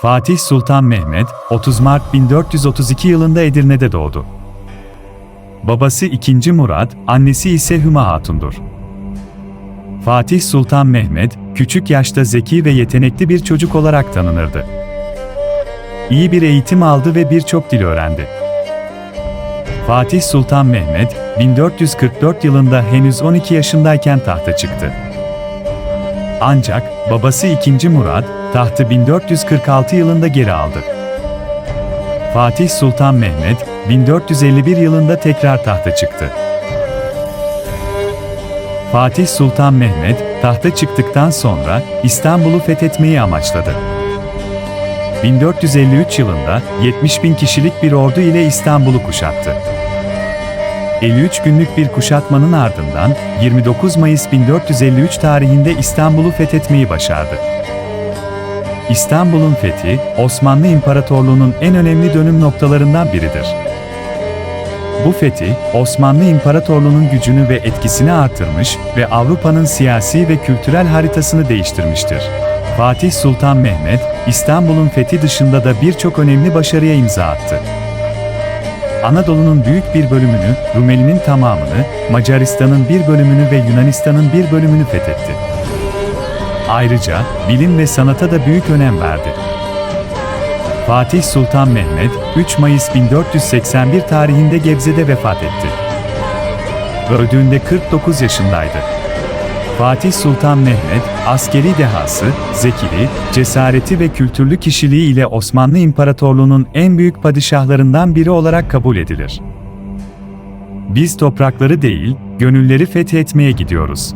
Fatih Sultan Mehmet, 30 Mart 1432 yılında Edirne'de doğdu. Babası 2. Murat, annesi ise Hüma Hatun'dur. Fatih Sultan Mehmet, küçük yaşta zeki ve yetenekli bir çocuk olarak tanınırdı. İyi bir eğitim aldı ve birçok dil öğrendi. Fatih Sultan Mehmet, 1444 yılında henüz 12 yaşındayken tahta çıktı. Ancak babası 2. Murat, tahtı 1446 yılında geri aldı. Fatih Sultan Mehmet, 1451 yılında tekrar tahta çıktı. Fatih Sultan Mehmet, tahta çıktıktan sonra İstanbul'u fethetmeyi amaçladı. 1453 yılında 70 bin kişilik bir ordu ile İstanbul'u kuşattı. 53 günlük bir kuşatmanın ardından 29 Mayıs 1453 tarihinde İstanbul'u fethetmeyi başardı. İstanbul'un fethi, Osmanlı İmparatorluğu'nun en önemli dönüm noktalarından biridir. Bu fethi, Osmanlı İmparatorluğu'nun gücünü ve etkisini artırmış ve Avrupa'nın siyasi ve kültürel haritasını değiştirmiştir. Fatih Sultan Mehmet, İstanbul'un fethi dışında da birçok önemli başarıya imza attı. Anadolu'nun büyük bir bölümünü, Rumeli'nin tamamını, Macaristan'ın bir bölümünü ve Yunanistan'ın bir bölümünü fethetti. Ayrıca bilim ve sanata da büyük önem verdi. Fatih Sultan Mehmet, 3 Mayıs 1481 tarihinde Gebze'de vefat etti. Öldüğünde 49 yaşındaydı. Fatih Sultan Mehmet, askeri dehası, zekili, cesareti ve kültürlü kişiliği ile Osmanlı İmparatorluğu'nun en büyük padişahlarından biri olarak kabul edilir. Biz toprakları değil, gönülleri fethetmeye gidiyoruz.